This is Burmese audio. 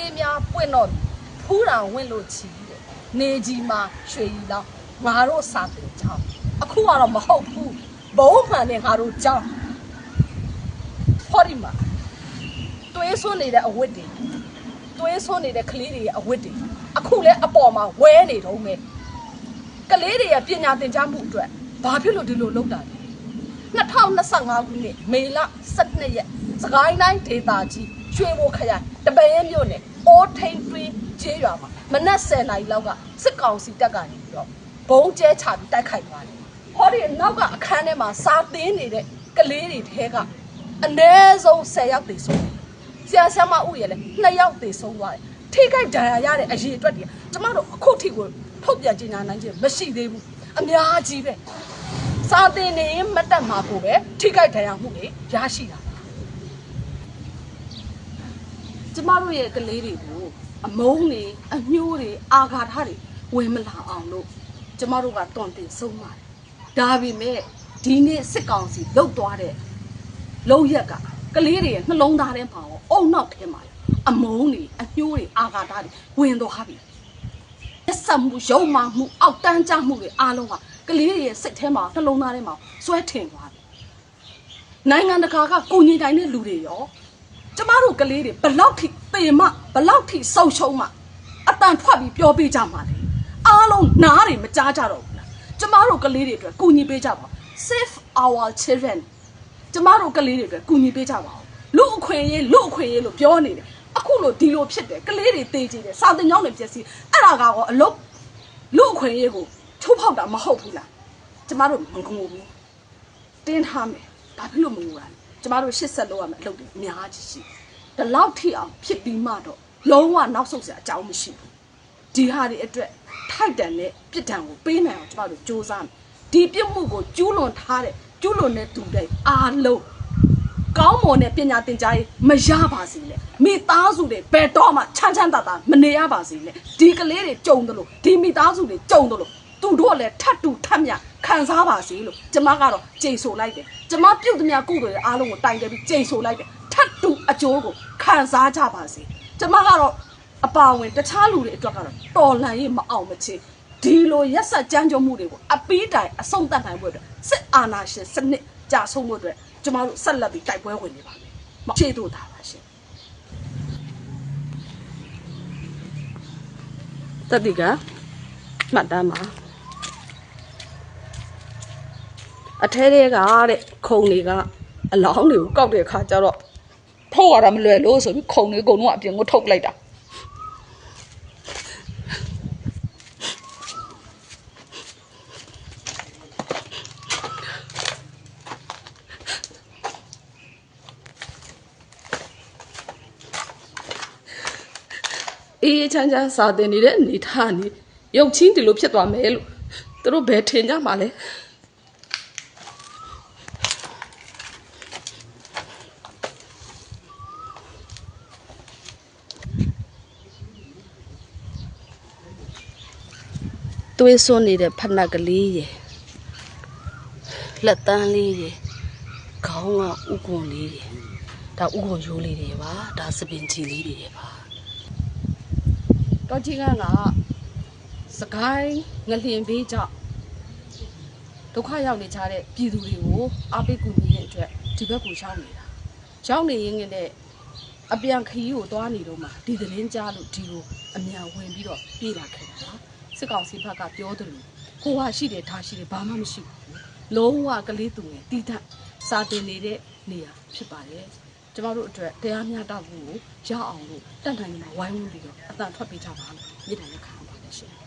သေးများပွင့်တော့ဖူးတာဝင့်လို့ချီတဲ့နေကြီးမှာရွှေရီလောက်ငါတို့စာတင်ကြောင်းအခုကတော့မဟုတ်ဘူးဘုံမှန်နဲ့ငါတို့ကြောင်းဟောဒီမှာတွေးဆွနေတဲ့အဝတ်တွေတွေးဆွနေတဲ့ကလေးတွေရဲ့အဝတ်တွေအခုလဲအပေါ်မှာဝဲနေတော့မယ်ကလေးတွေရဲ့ပညာသင်ကြားမှုအတွက်ဘာဖြစ်လို့ဒီလိုလုပ်တာလဲ2025ခုနှစ်မေလ12ရက်စကိုင်းတိုင်းဒေသကြီးရွှေဘိုခရိုင်တပည့်ရဲမြို့နယ် အိုးထိန်တွင်းကျေးရွာမှာမနက်10:00နာရီလောက်ကစစ်ကောင်စီတပ်ကနေပြီးတော့ဘုံကျဲချပြီးတိုက်ခိုက်သွားတယ်။ဟောဒီနောက်ကအခန်းထဲမှာစာသင်နေတဲ့ကလေးတွေထဲကအနည်းဆုံး10ယောက်သေဆုံးတယ်။ဆရာဆရာမဥရလည်း2ယောက်သေဆုံးသွားတယ်။ထိခိုက်ဒဏ်ရာရတဲ့အရေးအတွက်တွေကျမတို့အခုထိကိုထုတ်ပြန်ကြေညာနိုင်ခြင်းမရှိသေးဘူး။အများကြီးပဲ။စာတင်နေရင်မတက်မှာကိုပဲထိခိုက်ဒဏ်ရာမှုတွေရရှိတာပါ ကျမတို့ရဲ့ကလေးတွေကိုအမုန်းတွေအညှိုးတွေအာဃာတတွေဝင်မလာအောင်လို့ကျမတို့ကတွန်တင်ဆုံးပါတယ်ဒါပေမဲ့ဒီနေ့စစ်ကောင်စီလုတ်သွားတဲ့လုံရက်ကကလေးတွေရဲ့နှလုံးသားထဲမှာရောအုံနောက်ထဲမှာရောအမုန်းတွေအညှိုးတွေအာဃာတတွေဝင်သွားပြီအဆက်မှုရုံမှမှုအောက်တန်းကြမှုတွေအားလုံးကကလေးတွေရဲ့စိတ်ထဲမှာနှလုံးသားထဲမှာစွဲထင်သွားတယ်။နိုင်ငံတကာကကိုညီတိုင်းတဲ့လူတွေရော ကျမတို့ကလေးတွေဘလောက်ထိပေမဘလောက်ထိဆုံရှုံးမှအတန်ထွက်ပြီးပြောပေးကြမှာလေ။အားလုံးနားတွေမကြားကြတော့ဘူးလား။ကျမတို့ကလေးတွေအတွက်ကိုညီပေးကြပါဦး Save our children ကျမတို့ကလေးတွေအတွက်ကိုညီပေးကြပါဦးလူအခွင့်အရေးလူအခွင့်အရေးလို့ပြောနေတယ်အခုလို့ဒီလိုဖြစ်တယ်ကလေးတွေတေးကြည့်တယ်စာတင်ကြောင်းတွေပြည့်စည်အဲ့ဒါကတော့အလုပ်လူအခွင့်အရေးကိုချိုးဖောက်တာမဟုတ်ဘူးလားကျမတို့မငိုဘူးတင်းထားမယ်ဘာဖြစ်လို့မငိုတာလဲ ကျမတို့ရှစ်ဆက်လို့ရမယ်အလုပ်တွေအများကြီးရှိတယ်ဒီလောက်ထိအောင်ဖြစ်ပြီးမှတော့လုံးဝနောက်ဆုတ်စရာအကြောင်းမရှိဘူးဒီဟာတွေအတွက်ထိုက်တန်တဲ့ပြစ်ဒဏ်ကိုပေးနိုင်အောင်ကျမတို့စူးစမ်းမယ်ဒီပြစ်မှုကိုကျူးလွန်ထားတဲ့ကျူးလွန်တဲ့သူတွေအားလုံးကောင်းမွန်တဲ့ပညာသင်ကြားရေးမရပါစေနဲ့မိသားစုတွေဘယ်တော့မှချမ်းချမ်းသာသာမနေရပါစေနဲ့ဒီကလေးတွေကြုံတယ်လို့ဒီမိသားစုတွေကြုံတယ်လို့သူတို့လည်းထပ်တူထပ်မြခံစားပါစေလို့ကျမကတော့ကြိတ်ဆိုလိုက်တယ် ကျမပြုတ်သမျှကုသိုလ်တွေအားလုံးကိုတိုင်တယ်ပြီးကြိတ်ဆိုလိုက်တယ်ထပ်တူအကျိုးကိုခံစားကြပါစေကျမကတော့အပါဝင်တခြားလူတွေအတွက်ကတော့တော်လှန်ရေးမအောင်မချေဒီလိုရက်ဆက်ကြမ်းကြုတ်မှုတွေကိုအပီးတိုင်အဆုံးသတ်နိုင်ဖို့အတွက်စစ်အာဏာရှင်စနစ်ကြာဆုံးဖို့အတွက်ကျမတို့ဆက်လက်ပြီးတိုက်ပွဲဝင်နေပါမယ်။မချေတို့တာပါရှင်တတိကမှတ်တမ်းမှာ အထဲထဲကတဲ့ခုံတွေကအလောင်းတွေကိုကောက်တဲ့အခါကျတော့ထုတ်ရတာမလွယ်လို့ဆိုပြီးခုံတွေအကုန်လုံးအပြင်ကိုထုတ်လိုက်တာအေးအေးချမ်းချမ်းစာတင်နေတဲ့အနေထားနေရုပ်ချင်းဒီလိုဖြစ်သွားမယ်လို့သူတို့ဘယ်ထင်ကြမှာလဲ သွေးစွန်းနေတဲ့ဖက်နှက်ကလေးရယ်လက်တန်းလေးရယ်ခေါင်းကဥကွန်လေးရယ်ဒါဥကွန်ရိုးလေးတွေပါဒါစပင်ချီလေးတွေပါတော့ကြီးကကစကိုင်းငလျင်ဘေးကြောင့်ဒုက္ခရောက်နေကြတဲ့ပြည်သူတွေကိုအားပေးကူညီတဲ့အတွက်ဒီဘက်ကိုရောက်နေတာရောက်နေရင်လည်းအပြန်ခရီးကိုသွားနေတော့မှဒီသတင်းကြားလို့ဒီကိုအမြန်ဝင်ပြီးတော့ပြေးလာခဲ့တာပါ စစ်ကောင်စီဘက်ကပြောတယ်လို့ကိုဟာရှိတယ်ထားရှိတယ်ဘာမှမရှိဘူးလုံးဝကလေးသူငယ်တီးတတ်စာတင်နေတဲ့နေရာဖြစ်ပါတယ်ကျမတို့အတွက်တရားမျှတမှုကိုရအောင်လို့တတ်နိုင်မှာဝိုင်းဝန်းပြီးတော့အတန်ထွက်ပေးကြပါလို့မြေတိုင်ရက်ခံပါတယ်ရှင်